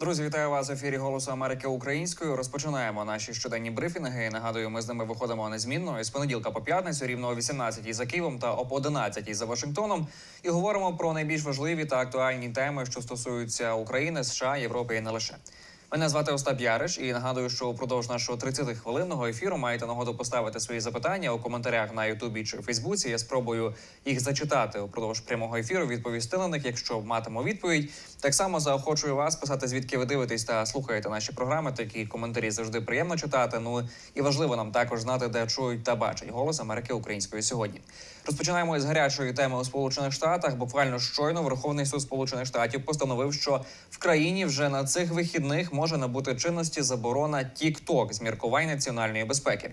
Друзі, вітаю вас в ефірі Голосу Америки українською. Розпочинаємо наші щоденні брифінги. Нагадую, ми з ними виходимо незмінно з понеділка по п'ятницю, рівно о 18 за Києвом та об 11 за Вашингтоном. І говоримо про найбільш важливі та актуальні теми, що стосуються України, США, Європи і не лише. Мене звати Остап Яриш, і нагадую, що упродовж нашого 30-хвилинного ефіру маєте нагоду поставити свої запитання у коментарях на Ютубі чи Фейсбуці. Я спробую їх зачитати упродовж прямого ефіру, відповісти на них, якщо матиму відповідь. Так само заохочую вас писати, звідки ви дивитесь та слухаєте наші програми. Такі коментарі завжди приємно читати. Ну і важливо нам також знати, де чують та бачать голос Америки української сьогодні. Розпочинаємо із гарячої теми у Сполучених Штатах. Буквально щойно Верховний суд Сполучених Штатів постановив, що в країні вже на цих вихідних може набути чинності заборона TikTok з міркувань національної безпеки.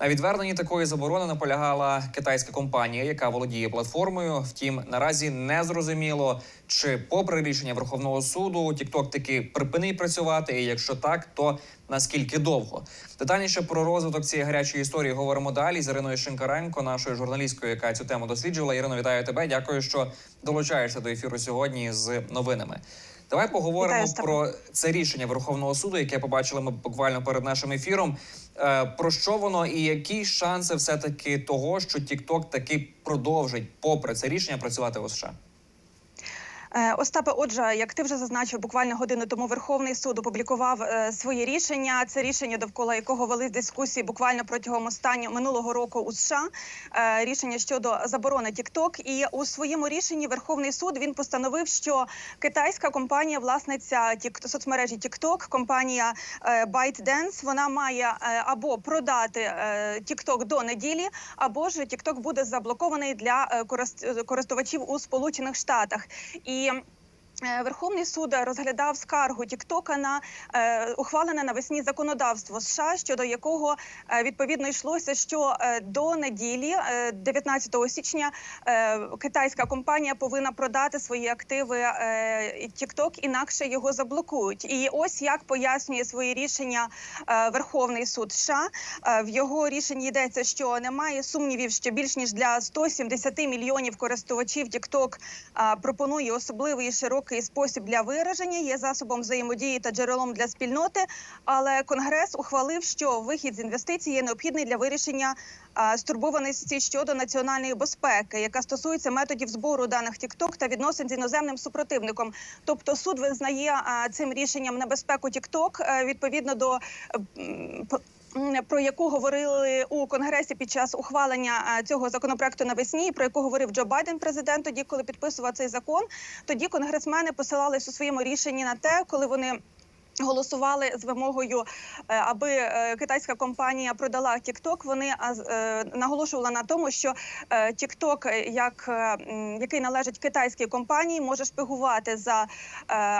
На відверненні такої заборони наполягала китайська компанія, яка володіє платформою. Втім, наразі не зрозуміло, чи, попри рішення Верховного суду, TikTok таки припинить працювати, і якщо так, то наскільки довго. Детальніше про розвиток цієї гарячої історії говоримо далі з Іриною Шинкаренко, нашою журналісткою, яка цю тему досліджувала. Ірино, вітаю тебе. Дякую, що долучаєшся до ефіру сьогодні з новинами. Давай поговоримо Вітаю про це рішення Верховного суду, яке побачили ми буквально перед нашим ефіром. Е, Про що воно і які шанси все таки того, що TikTok таки продовжить, попри це рішення, працювати у США? Е, Остапе, отже, як ти вже зазначив, буквально годину тому Верховний суд опублікував е, своє рішення. Це рішення, довкола якого вели дискусії буквально протягом останнього минулого року у США. Е, рішення щодо заборони TikTok. І у своєму рішенні Верховний суд він постановив, що китайська компанія, власниця соцмережі TikTok, компанія ByteDance, вона має або продати TikTok до неділі, або ж TikTok буде заблокований для користувачів у Сполучених Штатах. І е, Верховний суд розглядав скаргу Тіктока на е, ухвалене навесні законодавство США, щодо якого е, відповідно йшлося, що е, до неділі, е, 19 січня, е, китайська компанія повинна продати свої активи е, TikTok, інакше його заблокують. І ось як пояснює свої рішення е, Верховний суд США. Е, в його рішенні йдеться, що немає сумнівів, що більш ніж для 170 мільйонів користувачів TikTok а, пропонує особливий і широкий спосіб для вираження, є засобом взаємодії та джерелом для спільноти. Але Конгрес ухвалив, що вихід з інвестицій є необхідний для вирішення стурбованості щодо національної безпеки, яка стосується методів збору даних TikTok та відносин з іноземним супротивником. Тобто суд визнає цим рішенням небезпеку TikTok е, відповідно до про яку говорили у конгресі під час ухвалення цього законопроекту навесні, про яку говорив Джо Байден, президент, тоді, коли підписував цей закон. Тоді конгресмени посилались у своєму рішенні на те, коли вони. Голосували з вимогою, е, аби е, китайська компанія продала TikTok, Вони е, наголошували на тому, що TikTok, як який належить китайській компанії, може шпигувати за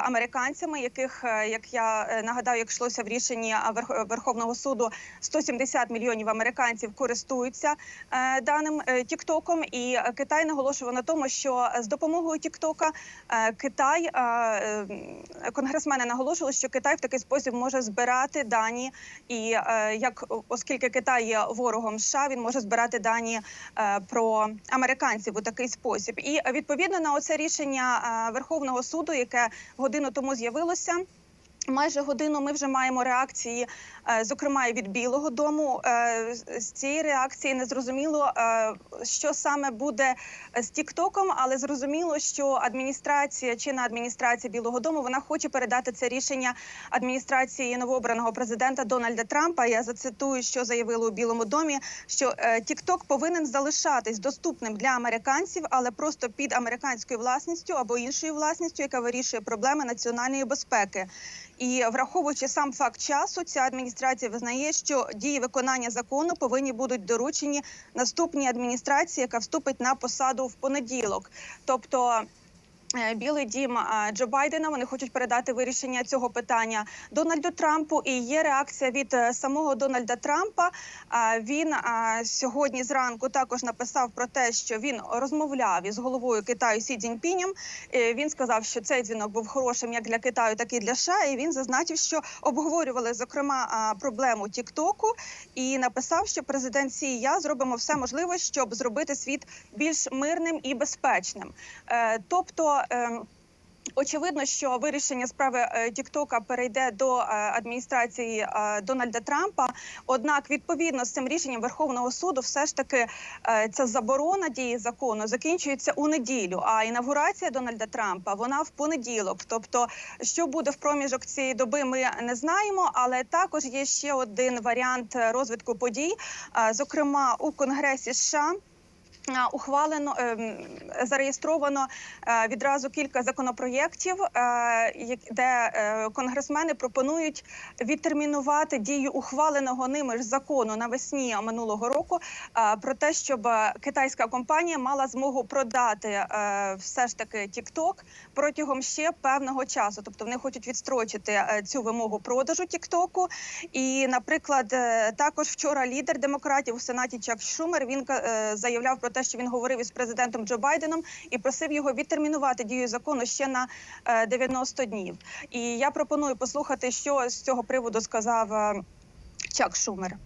американцями, яких як я нагадаю, як йшлося в рішенні Верх- Верховного суду, 170 мільйонів американців користуються даним Тіктоком, і Китай наголошував на тому, що з допомогою е, Китай конгресмени наголошували, що Китай в такий спосіб може збирати дані, і е, як оскільки Китай є ворогом США, він може збирати дані е, про американців у такий спосіб. І відповідно на оце рішення е, Верховного суду, яке годину тому з'явилося. Майже годину ми вже маємо реакції, е, зокрема і від Білого Дому. Е, з- цієї реакції не зрозуміло, е, що саме буде з Тіктоком, але зрозуміло, що адміністрація чинна адміністрація Білого Дому вона хоче передати це рішення адміністрації новообраного президента Дональда Трампа. Я зацитую, що заявили у Білому домі, що Тікток повинен залишатись доступним для американців, але просто під американською власністю або іншою власністю, яка вирішує проблеми національної безпеки. І враховуючи сам факт часу, ця адміністрація визнає, що дії виконання закону повинні будуть доручені наступній адміністрації, яка вступить на посаду в понеділок. Тобто. Е, Білий дім Джо Байдена вони хочуть передати вирішення цього питання Дональду Трампу. І є реакція від е, самого Дональда Трампа. Е, Він сьогодні зранку також написав про те, що він розмовляв із головою Китаю Сі Цзіньпінем. Він сказав, що цей дзвінок був хорошим як для Китаю, так і для США. І він зазначив, що обговорювали зокрема проблему Тіктоку, і написав, що президент Сі і я зробимо все можливе, щоб зробити світ більш мирним і безпечним. Тобто. Ем, Очевидно, що вирішення справи е, Тіктока перейде до е, адміністрації е, Дональда Трампа. Однак, відповідно з цим рішенням Верховного суду, все ж таки ця заборона дії закону закінчується у неділю. А інавгурація Дональда Трампа вона в понеділок. Тобто, що буде в проміжок цієї доби, ми не знаємо. Але також є ще один варіант розвитку подій, зокрема у Конгресі США. Ухвалено ем, зареєстровано е, відразу кілька законопроєктів, е, де е, конгресмени пропонують відтермінувати дію ухваленого ними ж закону навесні минулого року про те, щоб китайська компанія мала змогу продати все ж таки TikTok протягом ще певного часу. Тобто вони хочуть відстрочити цю вимогу продажу TikTok. І, наприклад, також вчора лідер демократів у сенаті Чак Шумер він заявляв про те, що він говорив із президентом Джо Байденом і просив його відтермінувати дію закону ще на е, 90 днів. І я пропоную послухати, що з цього приводу сказав е, Чак Шумер.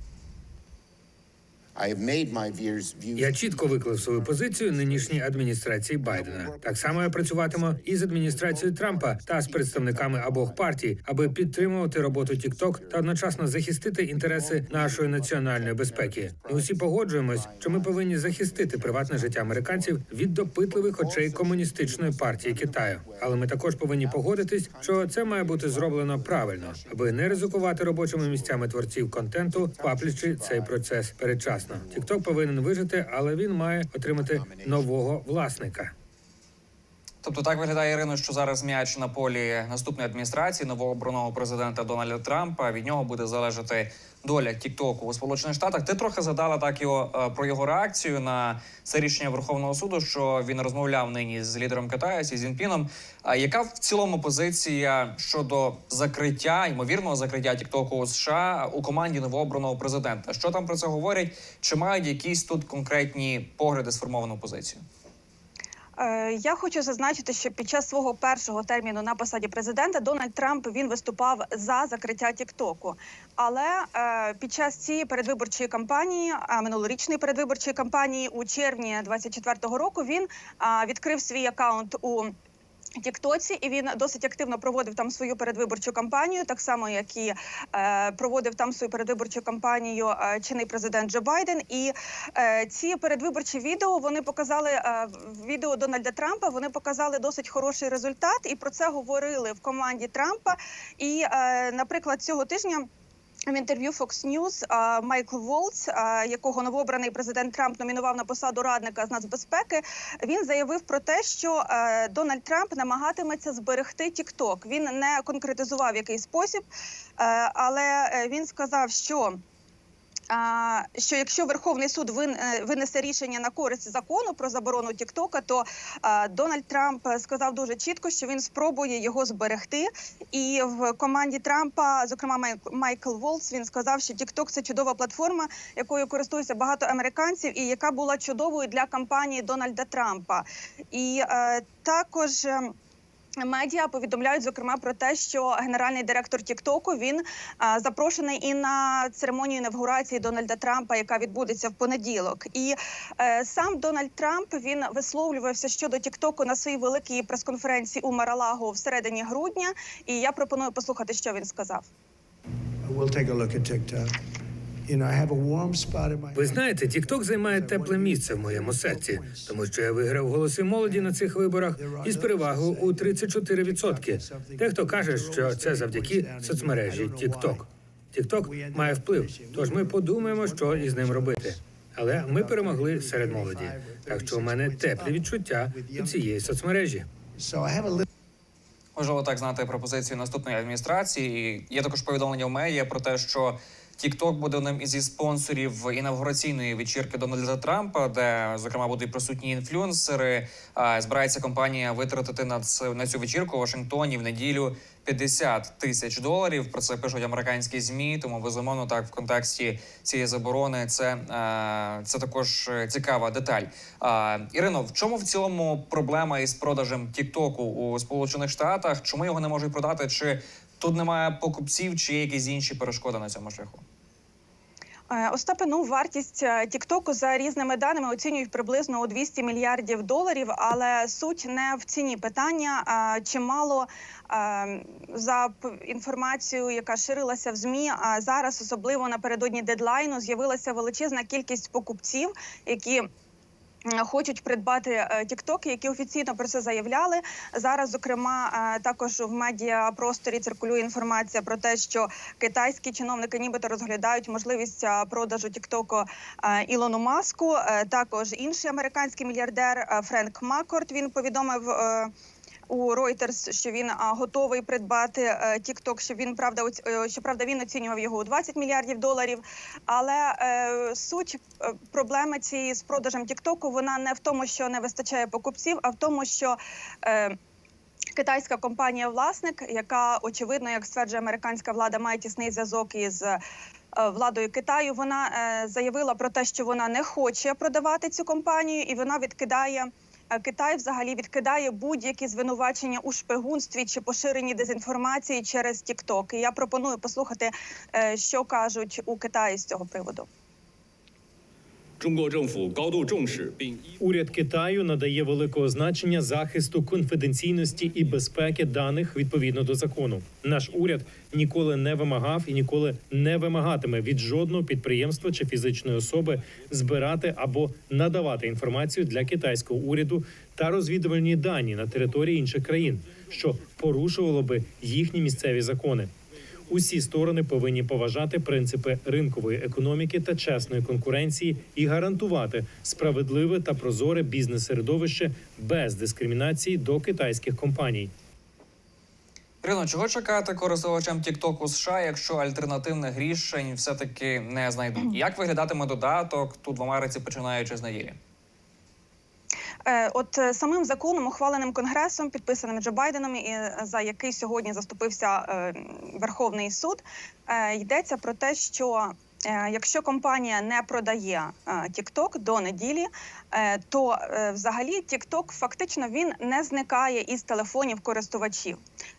Я чітко виклав свою позицію нинішній адміністрації Байдена. Так само я працюватиму і з адміністрацією Трампа та з представниками обох партій, аби підтримувати роботу TikTok та одночасно захистити інтереси нашої національної безпеки. Ми усі погоджуємось, що ми повинні захистити приватне життя американців від допитливих очей комуністичної партії Китаю. Але ми також повинні погодитись, що це має бути зроблено правильно, аби не ризикувати робочими місцями творців контенту, паплячи цей процес передчасно. TikTok повинен вижити, але він має отримати нового власника. Тобто так виглядає Ірино, що зараз м'яч на полі наступної адміністрації новообраного президента Дональда Трампа. Від нього буде залежати доля Тіктоку у Сполучених Штатах. Ти трохи задала так його е, про його реакцію на це рішення Верховного суду, що він розмовляв нині з лідером Китаю Сі Цзіньпіном. А яка в цілому позиція щодо закриття ймовірного закриття Тіктоку у США у команді новообраного президента? Що там про це говорять? Чи мають якісь тут конкретні погляди сформовану позицію? Е, Я хочу зазначити, що під час свого першого терміну на посаді президента Дональд Трамп він виступав за закриття Тіктоку. Але е, під час цієї передвиборчої кампанії, а минулорічної передвиборчої кампанії у червні 24-го року, він відкрив свій акаунт у. Тіктоці, і він досить активно проводив там свою передвиборчу кампанію, так само як і е, проводив там свою передвиборчу кампанію е, чинний президент Джо Байден. І е, ці передвиборчі відео вони показали е, відео Дональда Трампа. Вони показали досить хороший результат, і про це говорили в команді Трампа. І, е, наприклад, цього тижня. В інтерв'ю Fox News Майкл Волц, якого новообраний президент Трамп номінував на посаду радника з нацбезпеки, він заявив про те, що е, Дональд Трамп намагатиметься зберегти TikTok. Він не конкретизував який спосіб, е, але е, він сказав, що. Що якщо Верховний суд е, винесе рішення на користь закону про заборону Тіктока, то Дональд Трамп сказав дуже чітко, що він спробує його зберегти. І в команді Трампа, зокрема Майк- Майкл Волц, він сказав, що Тікток це чудова платформа, якою користуються багато американців, і яка була чудовою для кампанії Дональда Трампа. І е, також. Е, Медіа повідомляють зокрема про те, що генеральний директор Тіктоку він а, запрошений і на церемонію інавгурації Дональда Трампа, яка відбудеться в понеділок. І е, сам Дональд Трамп він висловлювався щодо Тіктоку на своїй великій прес-конференції у Маралаго в середині грудня. І я пропоную послухати, що він сказав. We'll take a look at TikTok. You know, I have a warm spot in my Ви знаєте, TikTok займає тепле місце в моєму серці, тому що я виграв голоси молоді на цих виборах із перевагою у 34%. Дехто каже, що це завдяки соцмережі TikTok. TikTok має вплив, тож ми подумаємо, що із ним робити. Але ми перемогли серед молоді. Так що у мене теплі відчуття до цієї соцмережі. So I have a little Можливо, так знати про позицію наступної адміністрації. Є також повідомлення в медіа про те, що TikTok буде одним із спонсорів інавгураційної вечірки Дональда Трампа, де зокрема будуть присутні інфлюенсери. Збирається компанія витратити на це на цю вечірку у Вашингтоні в неділю 50 тисяч доларів. Про це пишуть американські змі. Тому безумовно так в контексті цієї заборони це, це також цікава деталь. Ірино, в чому в цілому проблема із продажем Тіктоку у Сполучених Штатах? Чому його не можуть продати? Чи тут немає покупців, чи є якісь інші перешкоди на цьому шляху? Е, Остапе, ну вартість е, Тіктоку за різними даними оцінюють приблизно у 200 мільярдів доларів, але суть не в ціні питання. Чимало е, за інформацією, яка ширилася в змі, а зараз, особливо напередодні дедлайну, з'явилася величезна кількість покупців, які Хочуть придбати тіктоки, TikTok, які офіційно про це заявляли. Зараз, зокрема, е, також в медіапросторі циркулює інформація про те, що китайські чиновники нібито розглядають можливість е, продажу е, Ілону Маску. Е, Також інший американський мільярдер е, Френк Маккорт, він повідомив. У Reuters, що він готовий придбати е, TikTok, що він правда е, щоправда він оцінював його у 20 мільярдів доларів. Але е, суть проблеми цієї з продажем TikTok, вона не в тому, що не вистачає покупців, а в тому, що китайська компанія власник, яка очевидно, як стверджує американська влада, має тісний зв'язок із. Владою Китаю вона заявила про те, що вона не хоче продавати цю компанію, і вона відкидає Китай взагалі відкидає будь-які звинувачення у шпигунстві чи поширенні дезінформації через TikTok. І я пропоную послухати, е, що кажуть у Китаї з цього приводу. Уряд Китаю надає великого значення захисту конфіденційності і безпеки даних відповідно до закону. Наш уряд ніколи не вимагав і ніколи не вимагатиме від жодного підприємства чи фізичної особи збирати або надавати інформацію для китайського уряду та розвідувальні дані на території інших країн, що порушувало би їхні місцеві закони. Усі сторони повинні поважати принципи ринкової економіки та чесної конкуренції і гарантувати справедливе та прозоре бізнес-середовище без дискримінації до китайських компаній. Ірино, чого чекати користувачам TikTok у США, якщо альтернативних рішень все-таки не знайдуть? Як виглядатиме додаток тут в Америці, починаючи з неділі? Е, От е, самим законом, ухваленим конгресом, підписаним Джо Байденом, і е, за який сьогодні заступився Верховний суд, йдеться про те, що якщо компанія не продає TikTok до неділі, то взагалі TikTok фактично він не зникає із телефонів користувачів.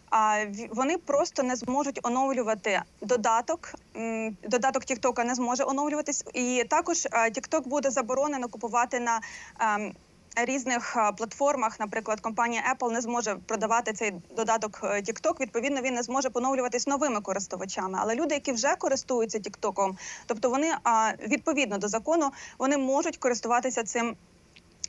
А вони просто не зможуть оновлювати додаток. Додаток TikTok не зможе оновлюватись, і також TikTok буде заборонено купувати на ем, різних платформах. Наприклад, компанія Apple не зможе продавати цей додаток е, TikTok, Відповідно, він не зможе поновлюватись новими користувачами. Але люди, які вже користуються TikTok, тобто вони відповідно до закону, вони можуть користуватися цим.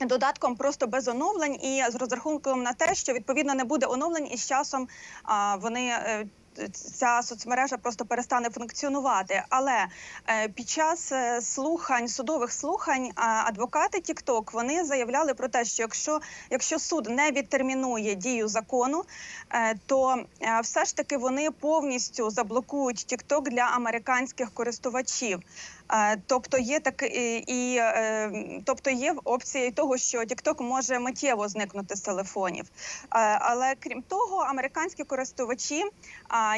Додатком просто без оновлень і з розрахунком на те, що відповідно не буде оновлень, і з часом а, вони е, ця соцмережа просто перестане функціонувати. Але е, під час е, слухань судових слухань адвокати TikTok, вони заявляли про те, що якщо, якщо суд не відтермінує дію закону, е, то все ж таки вони повністю заблокують TikTok для американських користувачів. Тобто є так і, і тобто є опція того, що TikTok може миттєво зникнути з телефонів. Але крім того, американські користувачі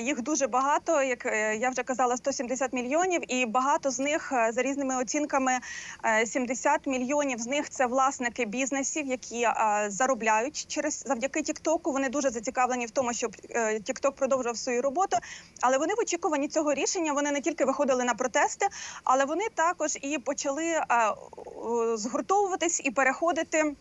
їх дуже багато. Як е, я вже казала, 170 мільйонів, і багато з них е, за різними оцінками е, 70 мільйонів з них це власники бізнесів, які е, заробляють через завдяки TikTok. Вони дуже зацікавлені в тому, щоб е, TikTok продовжував свою роботу. Але вони в очікуванні цього рішення вони не тільки виходили на протести, але вони також і почали е, згуртовуватись і переходити.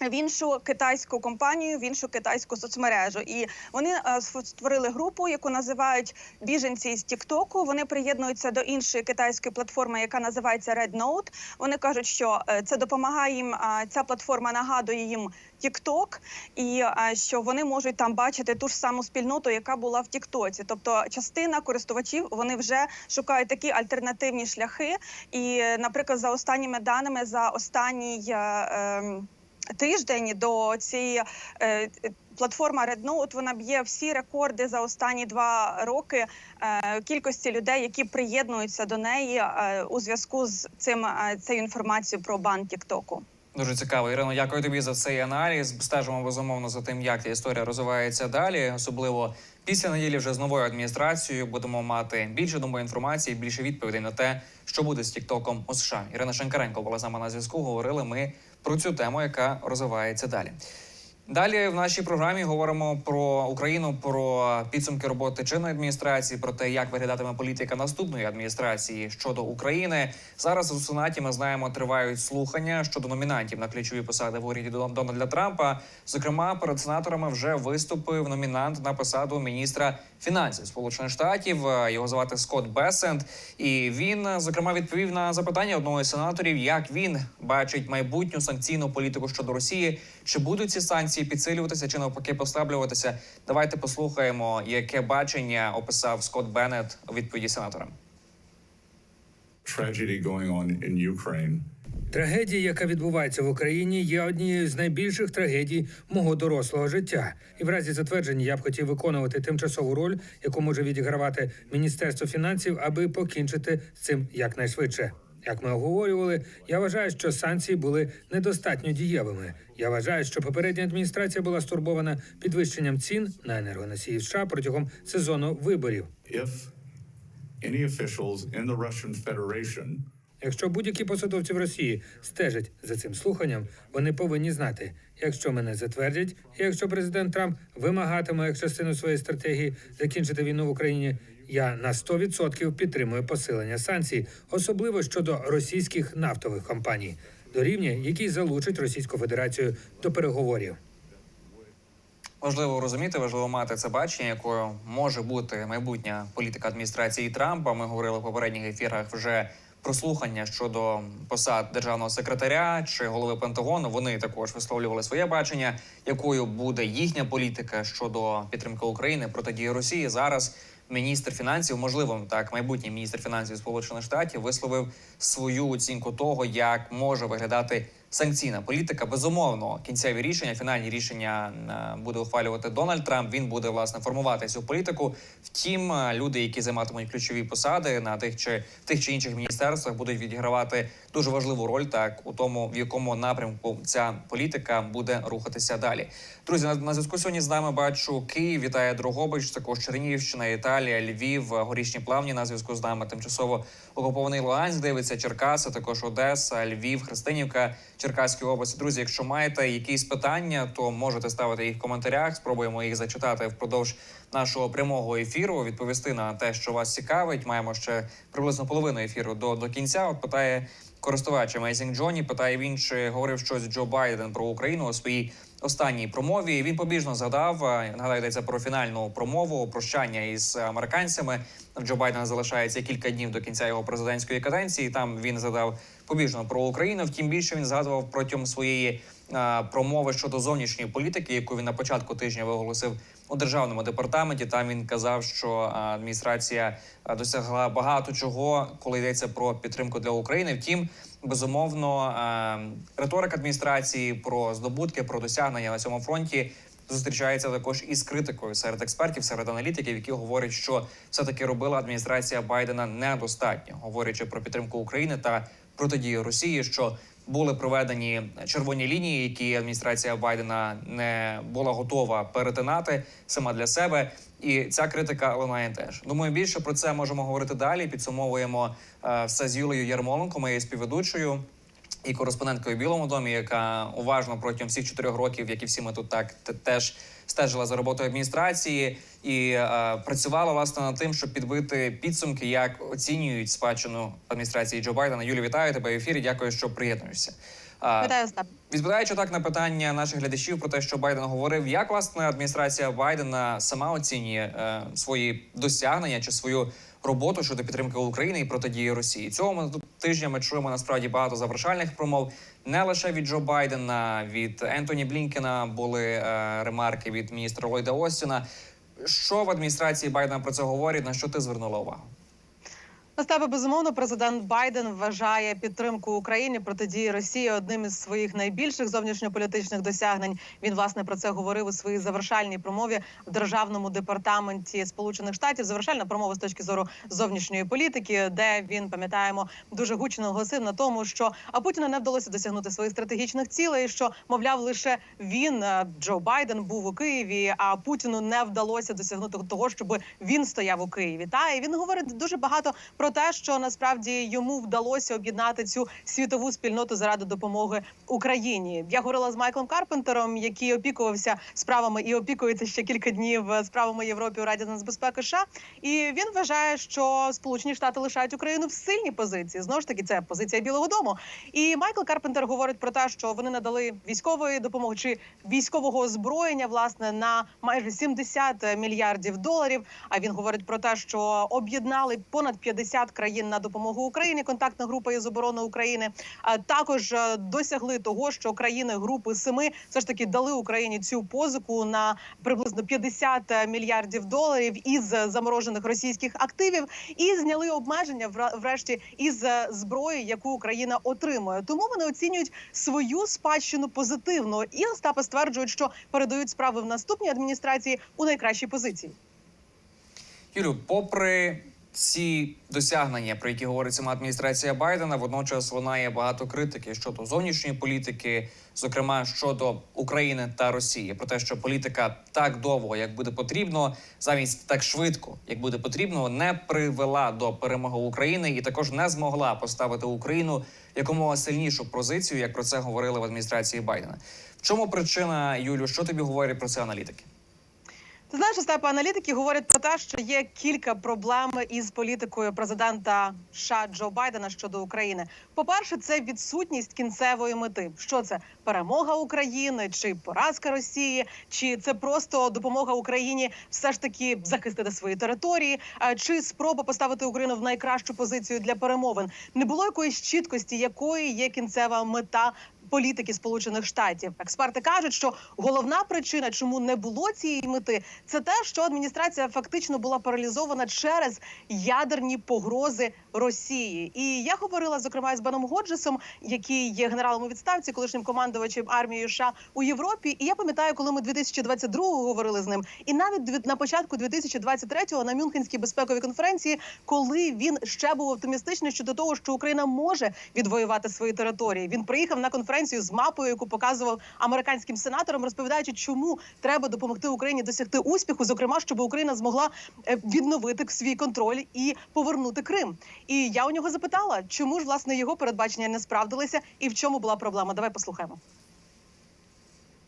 В іншу китайську компанію, в іншу китайську соцмережу, і вони е, створили групу, яку називають біженці з Тіктоку. Вони приєднуються до іншої китайської платформи, яка називається Red Note. Вони кажуть, що е, це допомагає їм. Ця платформа нагадує їм TikTok, і е, що вони можуть там бачити ту ж саму спільноту, яка була в Тіктоці. Тобто, частина користувачів вони вже шукають такі альтернативні шляхи. І, наприклад, за останніми даними за останній. ем, тиждень до цієї е, платформа Rednote, вона б'є всі рекорди за останні два роки е, кількості людей, які приєднуються до неї е, у зв'язку з цим цією інформацією про бан Тіктоку. Дуже цікаво, Ірино. Дякую тобі за цей аналіз. Стежимо безумовно за тим, як ця історія розвивається далі. Особливо після неділі вже з новою адміністрацією будемо мати більше думаю, інформації, більше відповідей на те, що буде з Тіктоком у США. Ірина Шенкаренко була з нами на зв'язку. Говорили ми про цю тему, яка розвивається далі. Далі в нашій програмі говоримо про Україну, про підсумки роботи чинної адміністрації, про те, як виглядатиме політика наступної адміністрації щодо України. Зараз у сенаті ми знаємо, тривають слухання щодо номінантів на ключові посади в уряді Дон- Дональда Трампа. Зокрема, перед сенаторами вже виступив номінант на посаду міністра фінансів Сполучених Штатів. Е, Його звати Скотт Бесент. І він зокрема відповів на запитання одного із сенаторів, як він бачить майбутню санкційну політику щодо Росії. Чи будуть ці санкції підсилюватися, чи навпаки послаблюватися? Давайте послухаємо, яке бачення описав Скотт Беннет у відповіді сенаторам. Трагедія, яка відбувається в Україні, є однією з найбільших трагедій мого дорослого життя. І в разі затвердження я б хотів виконувати тимчасову роль, яку може відігравати Міністерство фінансів, аби покінчити з цим якнайшвидше. Як ми обговорювали, я вважаю, що санкції були недостатньо дієвими. Я вважаю, що попередня адміністрація була стурбована підвищенням цін на енергоносії США протягом сезону виборів. Якщо будь-які посадовці в Росії стежать за цим слуханням, вони повинні знати, якщо мене затвердять, і якщо президент Трамп вимагатиме як частину своєї стратегії закінчити війну в Україні, я на 100% підтримую посилення санкцій, особливо щодо російських нафтових компаній, до рівня, який залучить Російську Федерацію до переговорів. Важливо розуміти, важливо мати це бачення, якою може бути майбутня політика адміністрації Трампа. Ми говорили в попередніх ефірах вже про слухання щодо посад державного секретаря чи голови Пентагону. Вони також висловлювали своє бачення, якою буде їхня політика щодо підтримки України протидії Росії. Зараз міністр фінансів, можливо, так майбутній міністр фінансів Сполучених Штатів висловив свою оцінку того, як може виглядати санкційна політика. Безумовно, кінцеві рішення, фінальні рішення е, буде ухвалювати Дональд Трамп. Він буде власне формувати цю політику. Втім, е, люди, які займатимуть ключові посади на тих чи в тих чи інших міністерствах, будуть відігравати дуже важливу роль, так у тому, в якому напрямку ця політика буде рухатися далі. Друзі, на, на зв'язку сьогодні з нами бачу Київ. Вітає Дрогобич, також Чернігівщина, Італія, Львів, е, горішні плавні. На зв'язку з нами тимчасово окупований Луганськ. Дивиться Черкаси, також Одеса, Львів, Христинівка, Черкаської області. Друзі, якщо маєте якісь питання, то можете ставити їх в коментарях. Спробуємо їх зачитати впродовж нашого прямого ефіру. Відповісти на те, що вас цікавить. Маємо ще приблизно половину ефіру до, до кінця. От питає користувач Amazing Johnny, Питає він, чи говорив щось Джо Байден про Україну у своїй останній промові. Він побіжно згадав. е, Нагадаю, йдеться про фінальну промову прощання із американцями. Джо Байдена залишається кілька днів до кінця його президентської каденції. Там він згадав побіжно про Україну. Втім, більше він згадував протягом своєї е, промови щодо зовнішньої політики, яку він на початку тижня виголосив у державному департаменті. Там він казав, що е, адміністрація досягла багато чого, коли йдеться про підтримку для України. Втім, безумовно, е, риторика адміністрації про здобутки, про досягнення на цьому фронті. Зустрічається також із критикою серед експертів, серед аналітиків, які говорять, що все таки робила адміністрація Байдена недостатньо, говорячи про підтримку України та протидію Росії, що були проведені червоні лінії, які адміністрація Байдена не була готова перетинати сама для себе. І ця критика лунає теж. Думаю, більше про це можемо говорити далі. Підсумовуємо е, все з Юлею Ярмоленко, моєю співведучою і кореспонденткою Білому домі, яка уважно протягом всіх чотирьох років, як і всі ми тут так те- теж стежила за роботою адміністрації і е, працювала власне над тим, щоб підбити підсумки, як оцінюють спадщину адміністрації Джо Байдена. Юлі, вітаю тебе в ефірі. Дякую, що приєднуєшся. Е, Вітаю Остап. Відповідаючи так на питання наших глядачів про те, що Байден говорив, як власне адміністрація Байдена сама оцінює е, свої досягнення чи свою роботу щодо підтримки України і протидії Росії. Цього ми тут тижня ми чуємо насправді багато завершальних промов. Не лише від Джо Байдена, від Ентоні Блінкена були е, ремарки від міністра Ллойда Остіна. Що в адміністрації Байдена про це говорять? На що ти звернула увагу? Остапе, безумовно, президент Байден вважає підтримку Україні протидії Росії одним із своїх найбільших зовнішньополітичних досягнень. Він власне про це говорив у своїй завершальній промові в державному департаменті Сполучених Штатів. Завершальна промова з точки зору зовнішньої політики, де він пам'ятаємо дуже гучно оголосив на тому, що а Путіну не вдалося досягнути своїх стратегічних цілей. Що мовляв, лише він е, Джо Байден був у Києві, а Путіну не вдалося досягнути того, щоб він стояв у Києві. Та і він говорить дуже багато про те, що насправді йому вдалося об'єднати цю світову спільноту заради допомоги Україні. Я говорила з Майклом Карпентером, який опікувався справами і опікується ще кілька днів справами Європі у Раді нацбезпеки США. І він вважає, що Сполучені Штати лишають Україну в сильній позиції. Знову ж таки, це позиція Білого Дому. І Майкл Карпентер говорить про те, що вони надали військової допомоги чи військового озброєння власне на майже 70 мільярдів доларів. А він говорить про те, що об'єднали понад 50 країн на допомогу Україні. Контактна група із оборони України а також е, досягли того, що країни групи семи все ж таки дали Україні цю позику на приблизно 50 мільярдів доларів із заморожених російських активів і зняли обмеження врешті із е, зброї, яку Україна отримує. Тому вони оцінюють свою спадщину позитивно. І Остапа стверджують, що передають справи в наступній адміністрації у найкращій позиції. Юлю, попри ці досягнення, про які говорить сама адміністрація Байдена, водночас лунає багато критики щодо зовнішньої політики, зокрема щодо України та Росії, про те, що політика так довго, як буде потрібно, замість так швидко, як буде потрібно, не привела до перемоги України і також не змогла поставити Україну якомога сильнішу позицію, як про це говорили в адміністрації Байдена. В чому причина, Юлю? Що тобі говорять про це аналітики? Ти знаєш, Остапа, аналітики говорять про те, що є кілька проблем із політикою президента США Джо Байдена щодо України. По-перше, це відсутність кінцевої мети. Що це перемога України, чи поразка Росії, чи це просто допомога Україні все ж таки захистити свої території, чи спроба поставити Україну в найкращу позицію для перемовин. Не було якоїсь чіткості, якої є кінцева мета політики Сполучених Штатів. Експерти кажуть, що головна причина, чому не було цієї мети, це те, що адміністрація фактично була паралізована через ядерні погрози Росії. І я говорила зокрема з Беном Годжесом, який є генералом у відставці, колишнім командувачем армії США у Європі. І я пам'ятаю, коли ми 2022-го говорили з ним, і навіть на початку 2023-го на Мюнхенській безпековій конференції, коли він ще був оптимістичний щодо того, що Україна може відвоювати свої території. Він приїхав на конференцію з мапою, яку показував американським сенаторам, розповідаючи, чому треба допомогти Україні досягти успіху, зокрема, щоб Україна змогла е, відновити свій контроль і повернути Крим. І я у нього запитала, чому ж власне його передбачення не справдилися, і в чому була проблема. Давай послухаємо.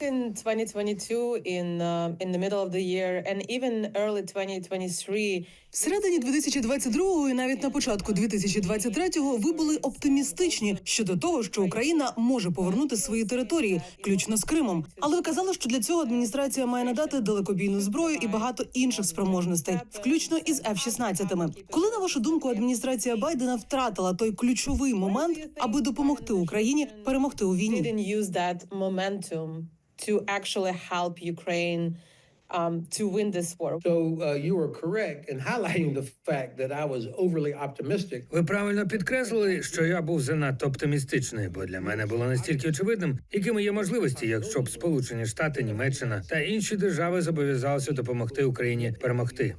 In 2022 in uh, in the middle of the year and even early 2023 Всередині 2022-го і навіть на початку 2023-го ви були оптимістичні щодо того, що Україна може повернути свої території, включно з Кримом. Але ви казали, що для цього адміністрація має надати далекобійну зброю і багато інших спроможностей, включно із F-16. Коли на вашу думку адміністрація Байдена втратила той ключовий момент, аби допомогти Україні перемогти у війні? To actually help Ukraine um, to win this war. So uh, you were correct in highlighting the fact that I was overly optimistic. Ви правильно підкреслили, що я був занадто оптимістичний, бо для мене було настільки очевидним, якими є можливості, якщо б Сполучені Штати, Німеччина та інші держави зобов'язалися допомогти Україні перемогти.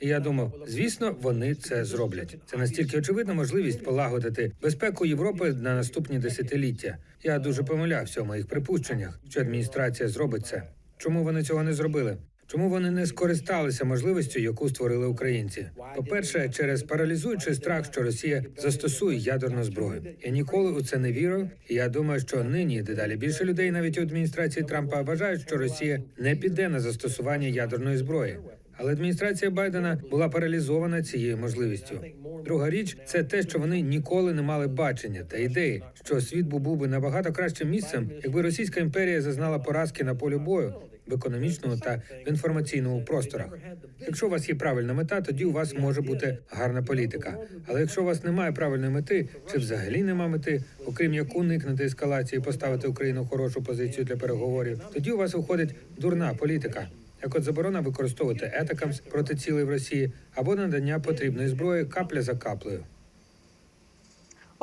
І я думав, звісно, вони це зроблять. Це настільки очевидна можливість полагодити безпеку Європи на наступні десятиліття. Я дуже помилявся у моїх припущеннях, що адміністрація зробить це. Чому вони цього не зробили? Чому вони не скористалися можливістю, яку створили українці? По-перше, через паралізуючий страх, що Росія застосує ядерну зброю. Я ніколи у це не вірив. Я думаю, що нині дедалі більше людей, навіть у адміністрації Трампа, вважають, що Росія не піде на застосування ядерної зброї. Але адміністрація Байдена була паралізована цією можливістю. Друга річ це те, що вони ніколи не мали бачення та ідеї, що світ був би набагато кращим місцем, якби Російська імперія зазнала поразки на полі бою в економічному та в інформаційному просторах. Якщо у вас є правильна мета, тоді у вас може бути гарна політика. Але якщо у вас немає правильної мети, чи взагалі немає мети, окрім як уникнути ескалації, поставити Україну в хорошу позицію для переговорів, тоді у вас виходить дурна політика. Як от заборона використовувати етакамс проти цілей в Росії або надання потрібної зброї капля за каплею.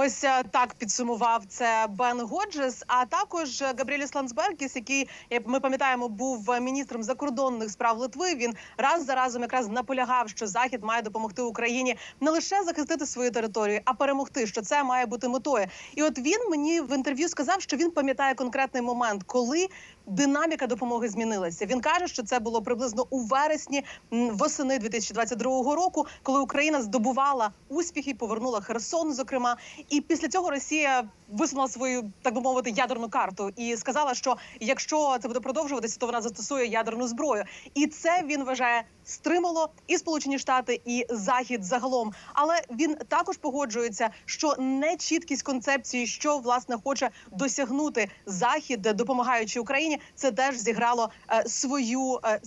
Ось е, так підсумував це Бен Годжес, а також Габріеліс Ландсбергіс, який як ми пам'ятаємо, був міністром закордонних справ Литви. Він раз за разом якраз наполягав, що Захід має допомогти Україні не лише захистити свою територію, а перемогти. Що це має бути метою. І от він мені в інтерв'ю сказав, що він пам'ятає конкретний момент, коли динаміка допомоги змінилася. Він каже, що це було приблизно у вересні восени 2022 року, коли Україна здобувала успіхи, повернула Херсон, зокрема. І після цього Росія висунула свою так би мовити ядерну карту і сказала, що якщо це буде продовжуватися, то вона застосує ядерну зброю. І це він вважає стримало і Сполучені Штати, і Захід загалом. Але він також погоджується, що нечіткість концепції, що власне хоче досягнути Захід, допомагаючи Україні, це теж зіграло е, свою е,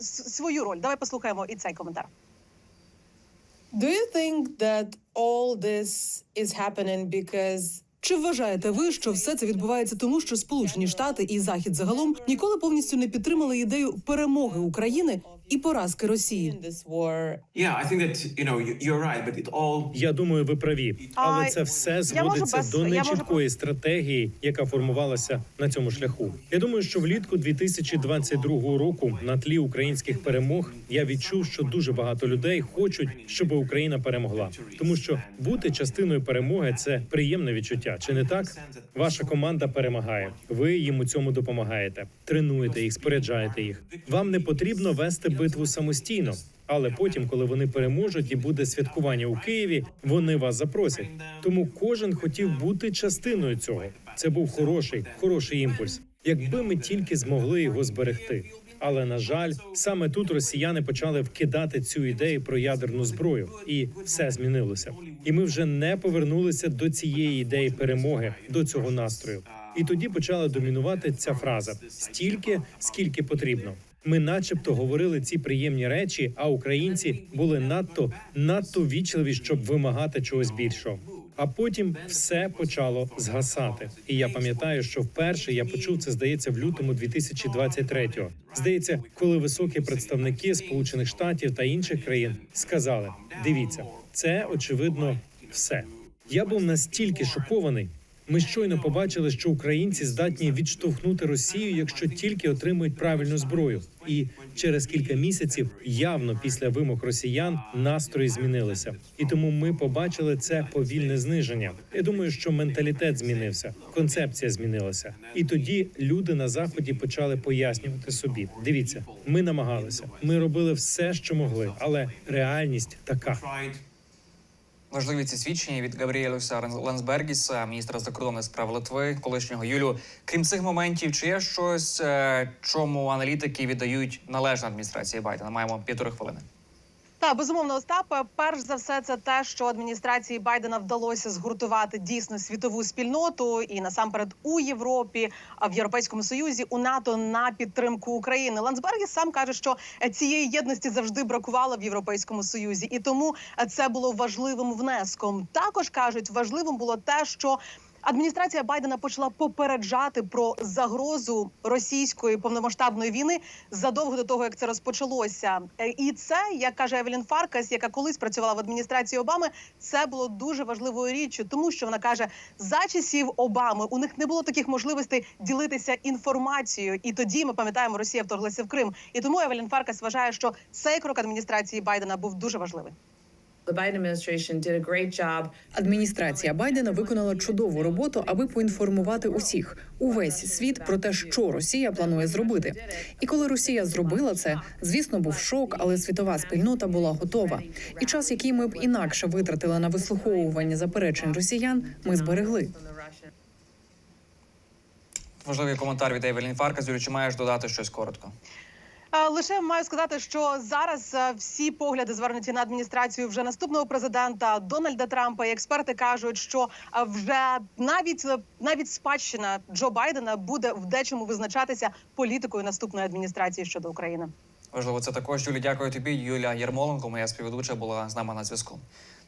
свою роль. Давай послухаємо і цей коментар. Do you think that all this is happening because Чи вважаєте ви, що все це відбувається тому, що Сполучені Штати і Захід загалом ніколи повністю не підтримали ідею перемоги України і поразки Росії? Я думаю, ви праві, але це все зводиться без- до можу нечіткої стратегії, яка формувалася на цьому шляху. Я думаю, що влітку 2022 року на тлі українських перемог я відчув, що дуже багато людей хочуть, щоб Україна перемогла, тому що бути частиною перемоги це приємне відчуття. Чи не так? Ваша команда перемагає. Ви їм у цьому допомагаєте, тренуєте їх, споряджаєте їх. Вам не потрібно вести битву самостійно. Але потім, коли вони переможуть і буде святкування у Києві, вони вас запросять. Тому кожен хотів бути частиною цього. Це був хороший, хороший імпульс. Якби ми тільки змогли його зберегти. Але на жаль, саме тут росіяни почали вкидати цю ідею про ядерну зброю, і все змінилося. І ми вже не повернулися до цієї ідеї перемоги, до цього настрою. І тоді почала домінувати ця фраза: стільки, скільки потрібно. Ми, начебто, говорили ці приємні речі, а українці були надто надто вічливі, щоб вимагати чогось більшого. А потім все почало згасати. І я пам'ятаю, що вперше я почув це, здається, в лютому 2023-го. Здається, коли високі представники Сполучених Штатів та інших країн сказали: дивіться, це очевидно все. Я був настільки шокований. Ми щойно побачили, що українці здатні відштовхнути Росію, якщо тільки отримують правильну зброю. І через кілька місяців, явно після вимог росіян, настрої змінилися. І тому ми побачили це повільне зниження. Я думаю, що менталітет змінився, концепція змінилася. І тоді люди на заході почали пояснювати собі: дивіться, ми намагалися, ми робили все, що могли, але реальність така. Важливі ці свідчення від Габріелюса Лансбергіса, міністра закордонних справ Литви, колишнього Юлю. Крім цих моментів, чи є щось, е, чому аналітики віддають належне адміністрації Байдена? Маємо півтори хвилини. Та безумовно, Остапе, перш за все, це те, що адміністрації Байдена вдалося згуртувати дійсно світову спільноту і насамперед у Європі, в Європейському Союзі, у НАТО на підтримку України. Ландсбергіс сам каже, що е, цієї єдності завжди бракувало в Європейському Союзі, і тому е, це було важливим внеском. Також кажуть, важливим було те, що Адміністрація Байдена почала попереджати про загрозу російської повномасштабної війни задовго до того, як це розпочалося. Е, І це, як каже Евелін Фаркас, яка колись працювала в адміністрації Обами, це було дуже важливою річчю, тому що вона каже, за часів Обами у них не було таких можливостей ділитися інформацією. І тоді ми пам'ятаємо, Росія вторглася в Крим. І тому Евелін Фаркас вважає, що цей крок адміністрації Байдена був дуже важливий. Адміністрація Байдена виконала чудову роботу, аби поінформувати усіх увесь світ про те, що Росія планує зробити. І коли Росія зробила це, звісно, був шок, але світова спільнота була готова. І час, який ми б інакше витратили на вислуховування заперечень росіян, ми зберегли. Важливий коментар від Евелін Фаркас. Юрій, чи маєш додати щось коротко? Лише маю сказати, що зараз е, всі погляди звернуті на адміністрацію вже наступного президента Дональда Трампа. І експерти кажуть, що е, вже навіть е, навіть спадщина Джо Байдена буде в дечому визначатися політикою наступної адміністрації щодо України. Важливо, це також Юлі. Дякую тобі. Юля Єрмоленко, моя співведуча, була з нами на зв'язку.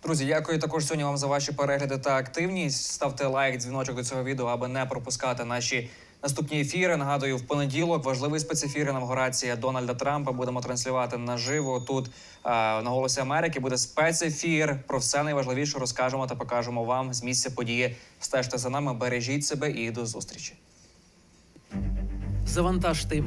Друзі, дякую також сьогодні вам за ваші перегляди та активність. Ставте лайк, дзвіночок до цього відео, аби не пропускати наші наступні ефіри. Нагадую, в понеділок важливий спецефір інавгурація Дональда Трампа. Будемо транслювати наживо тут на голосі Америки. Буде спецефір. Про все найважливіше розкажемо та покажемо вам з місця події. Стежте за нами, бережіть себе і до зустрічі. Завантажте